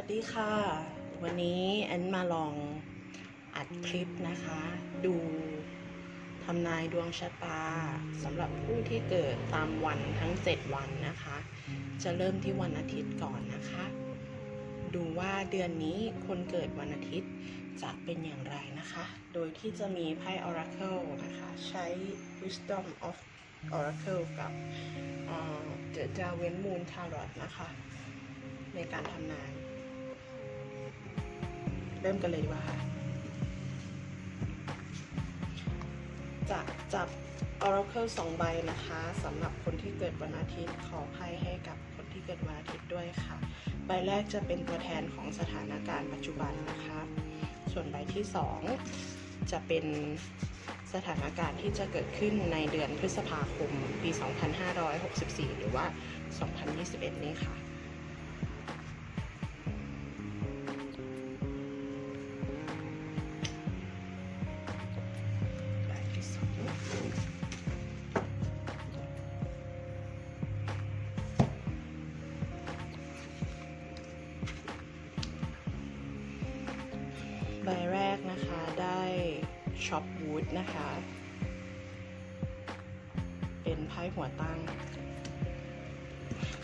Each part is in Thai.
วัสดีค่ะ วันนี้แอนมาลองอัดคลิปนะคะ ดูทำนายดวงชะตาสำหรับผู้ที่เกิดตามวันทั้ง 7 วันนะคะ จะเริ่มที่วันอาทิตย์ก่อนนะคะ ดูว่าเดือนนี้คนเกิดวันอาทิตย์จะเป็นอย่างไรนะคะ โดยที่จะมีไพ่ Oracle นะคะ ใช้ Wisdom of Oracle กับเอ่อ The d a w i n Moon Tarot นะคะ ในการทำนาย ริ่มกันเลยดีกว่าค่ะ จะจับ Oracle สองใบนะคะสำหรับคนที่เกิดวันอาทิตย์ขอไพ่ให้กับคนที่เกิดวันอาทิตย์ด้วยค่ะ ใบแรกจะเป็นตัวแทนของสถานการณ์ปัจจุบันนะคะ ส่วนใบที่สองจะเป็นสถานการณ์ที่จะเกิดขึ้นในเดือนพฤษภาคมปี 2564 หรือว่า 2021 นี้ค่ะ นะคะได้ช็อปวูดนะคะ เป็นไพ่หัวตั้ง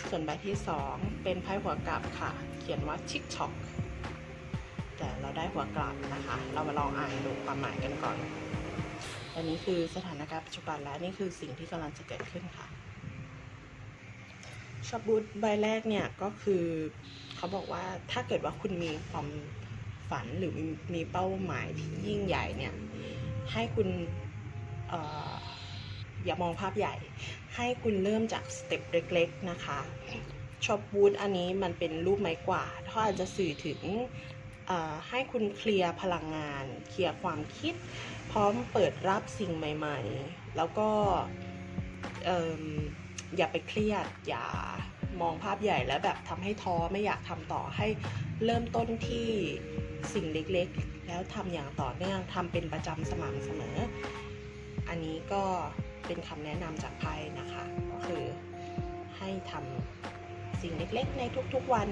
ส่วนใบที่สองเป็นไพ่หัวกลับค่ะ เขียนว่า TikTok แต่เราได้หัวกลับนะคะ เรามาลองอ่านดูความหมายกันก่อน อันนี้คือสถานการณ์ปัจจุบันและนี่คือสิ่งที่กำลังจะเกิดขึ้นค่ะช็อปบูธใบแรกเนี่ยก็คือเขาบอกว่าถ้าเกิดว่าคุณมีความ ฝันหรือมีเป้าหมายที่ยิ่งใหญ่เนี่ยให้คุณออย่ามองภาพใหญ่ ให้คุณเริ่มจากสเต็ปเล็กๆนะคะช็อปบูธอันนี้มันเป็นรูปไม้กวาดเขาอาจจะสื่อถึงให้คุณเคลียร์พลังงาน เคลียร์ความคิด พร้อมเปิดรับสิ่งใหม่ๆ แล้วก็เอิ่มอย่าไปเครียด อย่ามองภาพใหญ่แล้วแบบทำให้ท้อไม่อยากทำต่อให้เริ่มต้นที่ สิ่งเล็กๆ แล้วทำอย่างต่อเนื่องทำเป็นประจำสม่ำเสมอ อันนี้ก็เป็นคำแนะนำจากไพ่นะคะ ก็คือให้ทำสิ่งเล็กๆ ในทุกๆวัน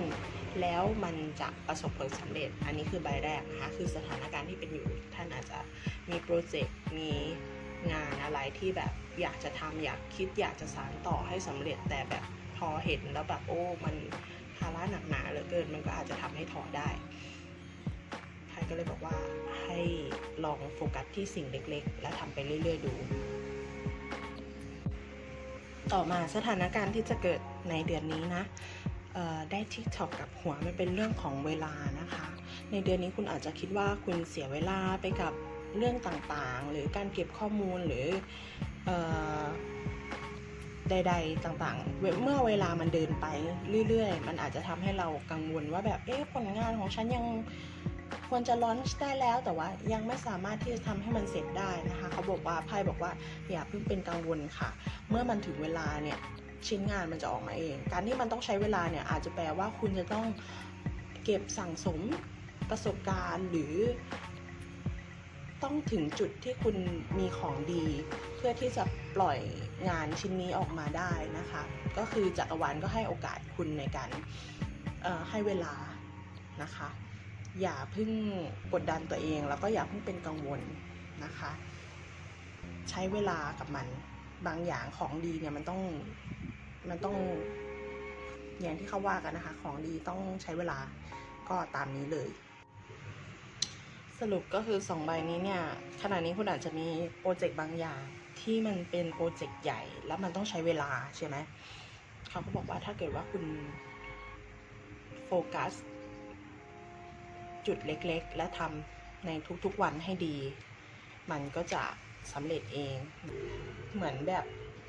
แล้วมันจะประสบผลสำเร็จ อันนี้คือใบแรกนะคะ คือสถานการณ์ที่เป็นอยู่ ท่านอาจจะมีโปรเจกต์ มีงานอะไรที่แบบอยากจะทำอยากคิดอยากจะสานต่อให้สำเร็จแต่แบบพอเห็นแล้วแบบโอ้มันภาระหนักหนาเหลือเกินมันก็อาจจะทำให้ถอได้ ก็เลยบอกว่าให้ลองโฟกัสที่สิ่งเล็กๆ และทำไปเรื่อย ๆ ดู ต่อมาสถานการณ์ที่จะเกิดในเดือนนี้นะได้ TikTok กับหัวมันเป็นเรื่องของเวลานะคะ ในเดือนนี้คุณอาจจะคิดว่าคุณเสียเวลาไปกับเรื่องต่างๆ หรือการเก็บข้อมูลหรือใดๆต่างๆ เมื่อเวลามันเดินไปเรื่อยๆ มันอาจจะทำให้เรากังวลว่าแบบ เอ๊ะผลงานของฉันยัง ควรจะลอนช์ได้แล้ว แต่ว่ายังไม่สามารถที่จะทำให้มันเสร็จได้นะคะ เขาบอกว่าไพ่บอกว่าอย่าเพิ่งเป็นกังวลค่ะ เมื่อมันถึงเวลาเนี่ยชิ้นงานมันจะออกมาเอง การที่มันต้องใช้เวลาเนี่ยอาจจะแปลว่าคุณจะต้องเก็บสั่งสมประสบการณ์หรือ ต้องถึงจุดที่คุณมีของดี เพื่อที่จะปล่อยงานชิ้นนี้ออกมาได้นะคะ ก็คือจักรวาลก็ให้โอกาสคุณในการให้เวลานะคะ อย่าเพิ่งกดดันตัวเอง แล้วก็อย่าเพิ่งเป็นกังวลนะคะ ใช้เวลากับมันบางอย่างของดีเนี่ยมันต้องมันต้องอย่างที่เขาว่ากันนะคะ ของดีต้องใช้เวลาก็ตามนี้เลย สรุปก็คือสองใบนี้เนี่ยขณะนี้คุณอาจจะมีโปรเจกต์บางอย่างที่มันเป็นโปรเจกต์ใหญ่ แล้วมันต้องใช้เวลาใช่ไหมเขาก็บอกว่าถ้าเกิดว่าคุณโฟกัส จุดเล็กๆ และทำในทุกๆวันให้ดี มันก็จะสำเร็จเอง เหมือนแบบ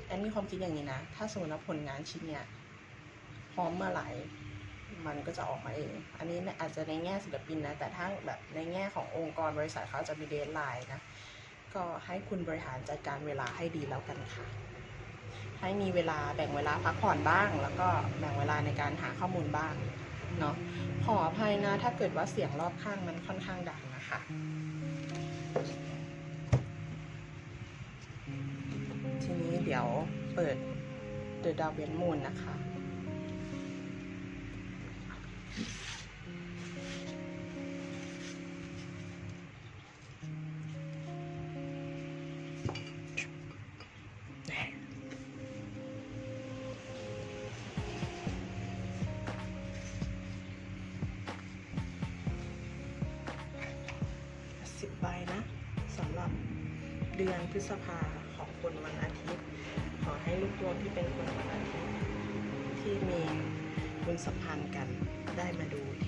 แอนมีความคิดอย่างนี้นะ ถ้าสมมติว่าผลงานชิ้นเนี้ยพร้อมเมื่อไหร่มันก็จะออกมาเอง อันนี้อาจจะในแง่ศิลปินนะ แต่ถ้าแบบในแง่ขององค์กรบริษัทเขาจะมีเดทไลน์นะ ก็ให้คุณบริหารจัดการเวลาให้ดีแล้วกันค่ะ ให้มีเวลาแบ่งเวลาพักผ่อนบ้าง แล้วก็แบ่งเวลาในการหาข้อมูลบ้าง เนาะขออภัยนะ ถ้าเกิดว่าเสียงรอบข้างมันค่อนข้างดังนะคะทีนี้เดี๋ยวเปิด The d a w i n Moon นะคะ ดือนพฤษภาของคนวันอาทิตย์ ขอให้ลูกดวงที่เป็นคนวันอาทิตย์ที่มีบุญสัมพันธ์กันได้มาดูเท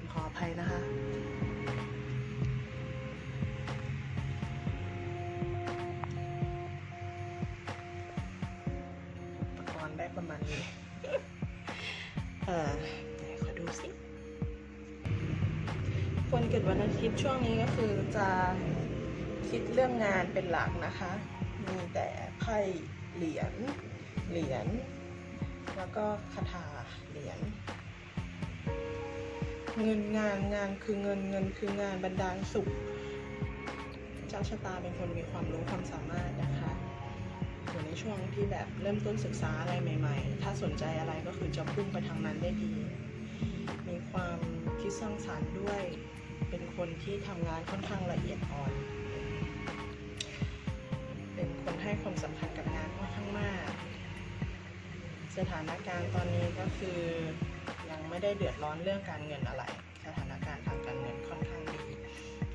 มขออภัยนะคะอุปกรณ์ได้ประมาณนี้ เออไหนขอดูสิ คนเกิดวันอาทิตย์ช่วงนี้ก็คือจะคิดเรื่องงานเป็นหลักนะคะ มีแต่ไพ่เหรียญ เหรียญ แล้วก็คาถาเหรียญ เงินงานงานคือเงินเงินคืองานบรรดาลสุข เจ้าชะตาเป็นคนมีความรู้ความสามารถนะคะอยู่ในช่วงที่แบบเริ่มต้นศึกษาอะไรใหม่ ๆ ถ้าสนใจอะไรก็คือจะพุ่งไปทางนั้นได้ดี มีความคิดสร้างสรรค์ด้วย เป็นคนที่ทำงานค่อนข้างละเอียดอ่อน เป็นคนให้ความสำคัญกับงานค่อนข้างมาก สถานการณ์ตอนนี้ก็คือ ไม่ได้เดือดร้อนเรื่องการเงินอะไร สถานการณ์ทางการเงินค่อนข้างดี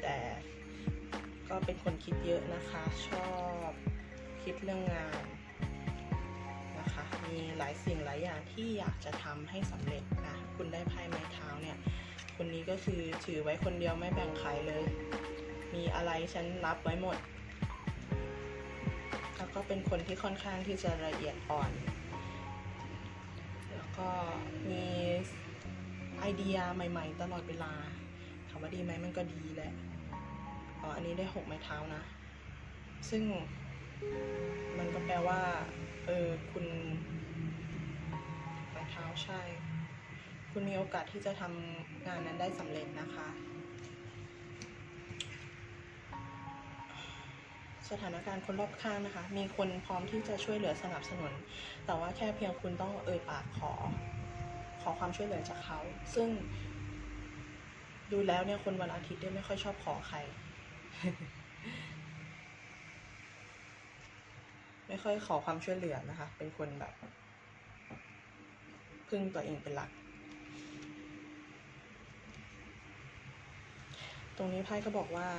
แต่ก็เป็นคนคิดเยอะนะคะ ชอบคิดเรื่องงานนะคะ มีหลายสิ่งหลายอย่างที่อยากจะทำให้สำเร็จนะ คุณได้ไพ่ไม้เท้าเนี่ย คนนี้ก็คือถือไว้คนเดียวไม่แบ่งใครเลย มีอะไรฉันรับไว้หมด แล้วก็เป็นคนที่ค่อนข้างที่จะละเอียดอ่อน แล้วก็มี ไอเดียใหม่ ๆ ตลอดเวลาถามว่าดีไหมมันก็ดีแหละอ๋ออันนี้ได้หกไม้เท้านะ ซึ่งมันก็แปลว่า เออคุณไม้เท้าใช่ คุณมีโอกาสที่จะทำงานนั้นได้สำเร็จนะคะ สถานการณ์คนรอบข้างนะคะ มีคนพร้อมที่จะช่วยเหลือสนับสนุน แต่ว่าแค่เพียงคุณต้องเอ่ยปากขอ ขอความช่วยเหลือจากเขา ซึ่ง ดูแล้วเนี่ยคนวันอาทิตย์เนี่ยไม่ค่อยชอบขอใคร ไม่ค่อยขอความช่วยเหลือนะคะ เป็นคนแบบ พึ่งตัวเองเป็นหลัก ตรงนี้ไพ่ก็บอกว่า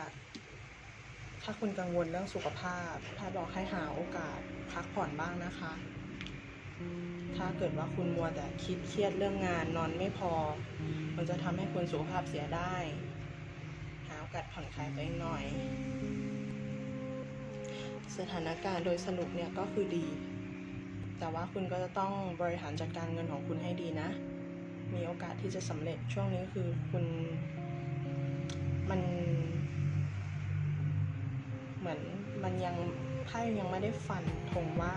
ถ้าคุณกังวลเรื่องสุขภาพไพ่บอกให้หาโอกาสพักผ่อนบ้างนะคะ ถ้าเกิดว่าคุณมัวแต่คิดเครียดเรื่องงานนอนไม่พอ มันจะทำให้คุณสุขภาพเสียได้ หาโอกาสผ่อนคลายตัวเองหน่อย สถานการณ์โดยสรุปเนี่ยก็คือดี แต่ว่าคุณก็จะต้องบริหารจัดการเงินของคุณให้ดีนะ มีโอกาสที่จะสำเร็จช่วงนี้คือคุณมันเหมือนมันยังไพ่ยังไม่ได้ฟันธงว่า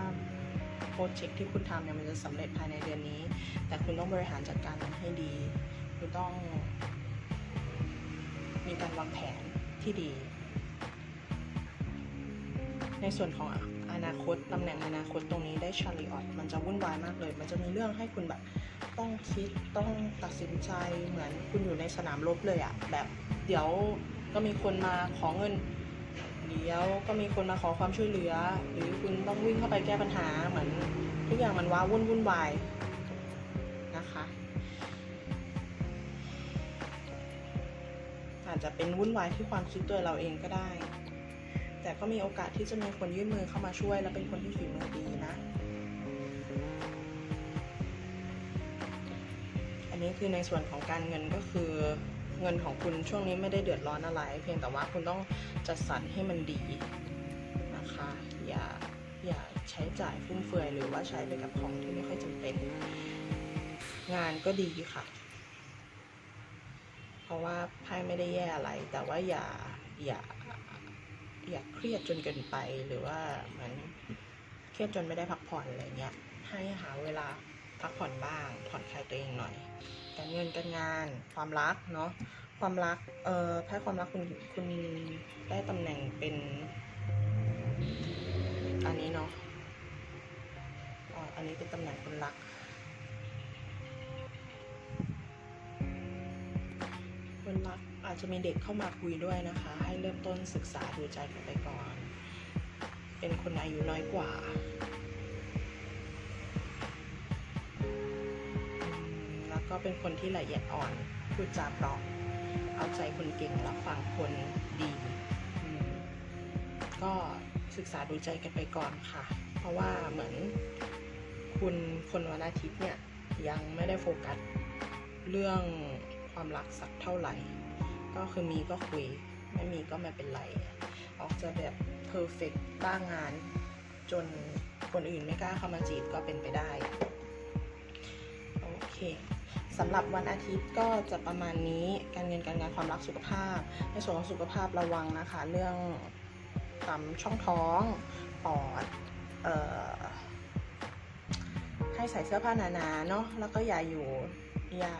โปรเจกต์ที่คุณทำเนี่ยมันจะสำเร็จภายในเดือนนี้ แต่คุณต้องบริหารจัดการมันให้ดี คุณต้อง มีการวางแผนที่ดี ในส่วนของอนาคตตำแหน่งอนาคตตรงนี้ได้ชาริออตมันจะวุ่นวายมากเลย มันจะมีเรื่องให้คุณแบบต้องคิดต้องตัดสินใจเหมือนคุณอยู่ในสนามรบเลยอะแบบเดี๋ยวก็มีคนมาขอเงิน เดี๋ยวก็มีคนมาขอความช่วยเหลือ หรือคุณต้องวิ่งเข้าไปแก้ปัญหาเหมือนทุกอย่างมันว้าวุ่นวุ่นวายนะคะ อาจจะเป็นวุ่นวายที่ความคิดตัวเราเองก็ได้ แต่ก็มีโอกาสที่จะมีคนยื่นมือเข้ามาช่วย และเป็นคนที่ฝีมือดีนะ อันนี้คือในส่วนของการเงินก็คือ เงินของคุณช่วงนี้ไม่ได้เดือดร้อนอะไร เพียงแต่ว่าคุณต้องจัดสรรให้มันดีนะคะ อย่าอย่าใช้จ่ายฟุ่มเฟือยหรือว่าใช้ไปกับของที่ไม่ค่อยจำเป็น งานก็ดีค่ะ เพราะว่าไพ่ไม่ได้แย่อะไร แต่ว่าอย่าอย่าอย่าเครียดจนเกินไปหรือว่าเหมือนเครียดจนไม่ได้พักผ่อนอะไรเงี้ยให้หาเวลา พักผ่อนบ้าง ผ่อนคลายตัวเองหน่อย การเงินการงาน ความรักเนาะ ความรัก เอ่อไพ่ความรักคุณคุณได้ตำแหน่งเป็น อันนี้เนาะอ๋ออันนี้เป็นตำแหน่งคนรัก คนรักอาจจะมีเด็กเข้ามาคุยด้วยนะคะ ให้เริ่มต้นศึกษาดูใจกันไปก่อน เป็นคนอายุน้อยกว่า แล้วก็เป็นคนที่ละเอียดอ่อนพูดจาเพราะเอาใจคนเก่งรับฟังคนดีก็ศึกษาดูใจกันไปก่อนค่ะ เพราะว่าเหมือนคุณคนวันอาทิตย์เนี่ยยังไม่ได้โฟกัสเรื่องความรักสักเท่าไหร่ ก็คือมีก็คุย ไม่มีก็ไม่เป็นไร ออกจะแบบเพอร์เฟกต์บ้างงาน จนคนอื่นไม่กล้าเข้ามาจีบก็เป็นไปได้ โอเค สำหรับวันอาทิตย์ก็จะประมาณนี้การเงินการงานความรักสุขภาพ ในส่วนของสุขภาพระวังนะคะ เรื่องตามช่องท้องปอดเอ่อให้ใส่เสื้อผ้าหนาๆเนาะแล้วก็อย่าอยู่อย่า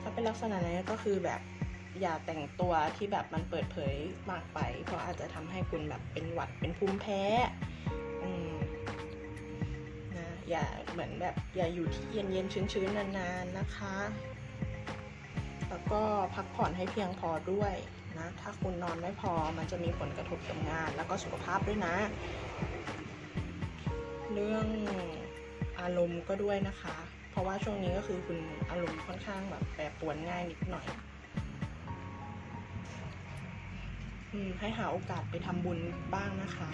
ถ้าเป็นลักษณะนี้ก็คือแบบอย่าแต่งตัวที่แบบมันเปิดเผยมากไป เพราะอาจจะทำให้คุณแบบเป็นหวัดเป็นภูมิแพ้ อย่าเหมือนแบบอย่าอยู่ที่เย็นเย็นๆชื้นๆนานๆนะคะ แล้วก็พักผ่อนให้เพียงพอด้วยนะ ถ้าคุณนอนไม่พอมันจะมีผลกระทบกับงาน แล้วก็สุขภาพด้วยนะ เรื่องอารมณ์ก็ด้วยนะคะ เพราะว่าช่วงนี้ก็คือคุณอารมณ์ค่อนข้างแบบแปรปรวนง่ายนิดหน่อยอให้หาโอกาสไปทำบุญบ้างนะคะ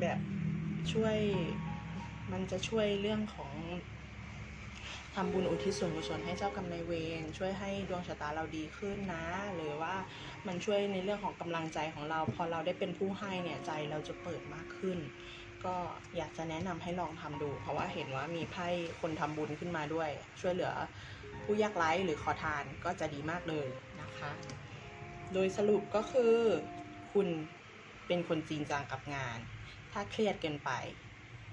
แบบช่วย มันจะช่วยเรื่องของทำบุญอุทิศส่วนกุศลให้เจ้ากรรมนายเวรช่วยให้ดวงชะตาเราดีขึ้นนะ หรือว่ามันช่วยในเรื่องของกำลังใจของเรา พอเราได้เป็นผู้ให้เนี่ยใจเราจะเปิดมากขึ้น ก็อยากจะแนะนำให้ลองทำดู เพราะว่าเห็นว่ามีไพ่คนทำบุญขึ้นมาด้วย ช่วยเหลือผู้ยากไร้หรือขอทานก็จะดีมากเลยนะคะ โดยสรุปก็คือคุณเป็นคนจริงจังกับงาน ถ้าเครียดเกินไป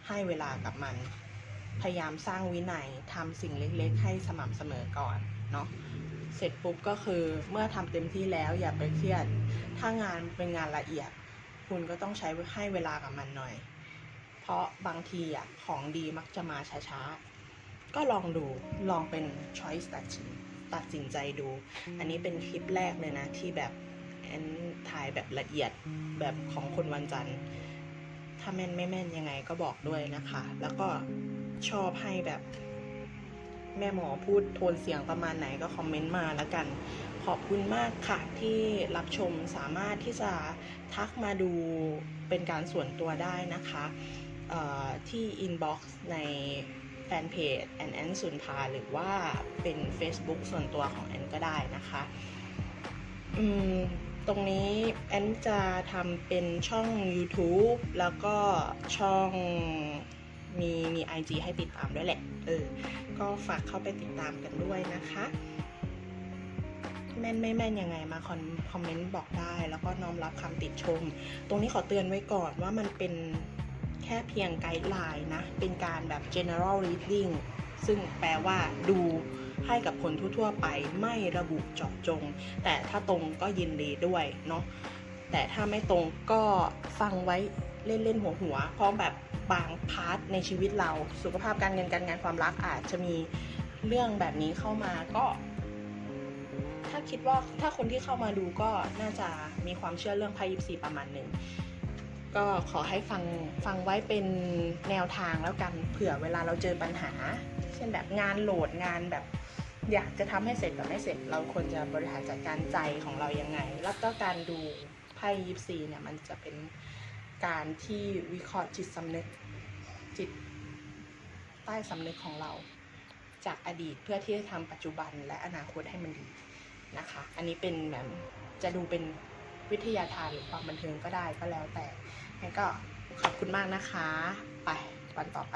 ให้เวลากับมัน พยายามสร้างวินัยทำสิ่งเล็ก ๆ ให้สม่ำเสมอก่อนเนาะเสร็จปุ๊บก็คือเมื่อทำเต็มที่แล้วอย่าไปเครียด ถ้างานเป็นงานละเอียด คุณก็ต้องใช้ให้เวลากับมันหน่อย เพราะบางทีอะของดีมักจะมาช้าๆ ก็ลองดูลองเป็น choice ตัดสินตัดสินใจดู อันนี้เป็นคลิปแรกเลยนะที่แบบแอนถ่ายแบบละเอียดแบบของคนวันจันทร์ ถ้าแม่นไม่แม่นยังไงก็บอกด้วยนะคะ แล้วก็ชอบให้แบบ แม่หมอพูดโทนเสียงประมาณไหนก็คอมเมนต์มาแล้วกัน ขอบคุณมากค่ะที่รับชมสามารถที่จะทักมาดูเป็นการส่วนตัวได้นะคะเอ่อที่ inbox ในแฟนเพจแอนแอนสุนพาหรือว่าเป็น Facebook ส่วนตัวของแอนก็ได้นะคะ อืม ตรงนี้แอนจะทำเป็นช่อง YouTube แล้วก็ช่องมีมี IG ให้ติดตามด้วยแหละ เออ ก็ฝากเข้าไปติดตามกันด้วยนะคะ แม่นไม่แม่นยังไงมาคอมคอมเมนต์บอกได้ แล้วก็น้อมรับคำติชม ตรงนี้ขอเตือนไว้ก่อนว่ามันเป็นแค่เพียงไกด์ไลน์นะ เป็นการแบบ general reading ซึ่งแปลว่าดูให้กับคนทั่วๆไปไม่ระบุเจาะจง แต่ถ้าตรงก็ยินดีด้วยเนาะแต่ถ้าไม่ตรงก็ฟังไว้เล่นๆหัวๆเพราะแบบบางพาร์ทในชีวิตเราสุขภาพการเงินการงานความรักอาจจะมีเรื่องแบบนี้เข้ามาก็ ถ้าคิดว่าถ้าคนที่เข้ามาดูก็น่าจะมีความเชื่อเรื่องไพ่ยิปซีประมาณหนึ่ง ก็ขอให้ฟังฟังไว้เป็นแนวทางแล้วกันเผื่อเวลาเราเจอปัญหา เช่นแบบงานโหลดงานแบบ อยากจะทำให้เสร็จแต่ไม่เสร็จ เราควรจะบริหารจัดการใจของเรายังไง แล้วก็การดูไพ่ยิปซีเนี่ยมันจะเป็นการที่วิเคราะห์จิตสำนึกจิตใต้สำนึกของเรา จากอดีตเพื่อที่จะทำปัจจุบันและอนาคตให้มันดีนะคะ อันนี้เป็นแบบจะดูเป็นวิทยาทานหรือความบันเทิงก็ได้ก็แล้วแต่ งั้นก็ขอบคุณมากนะคะ ไปวันต่อไป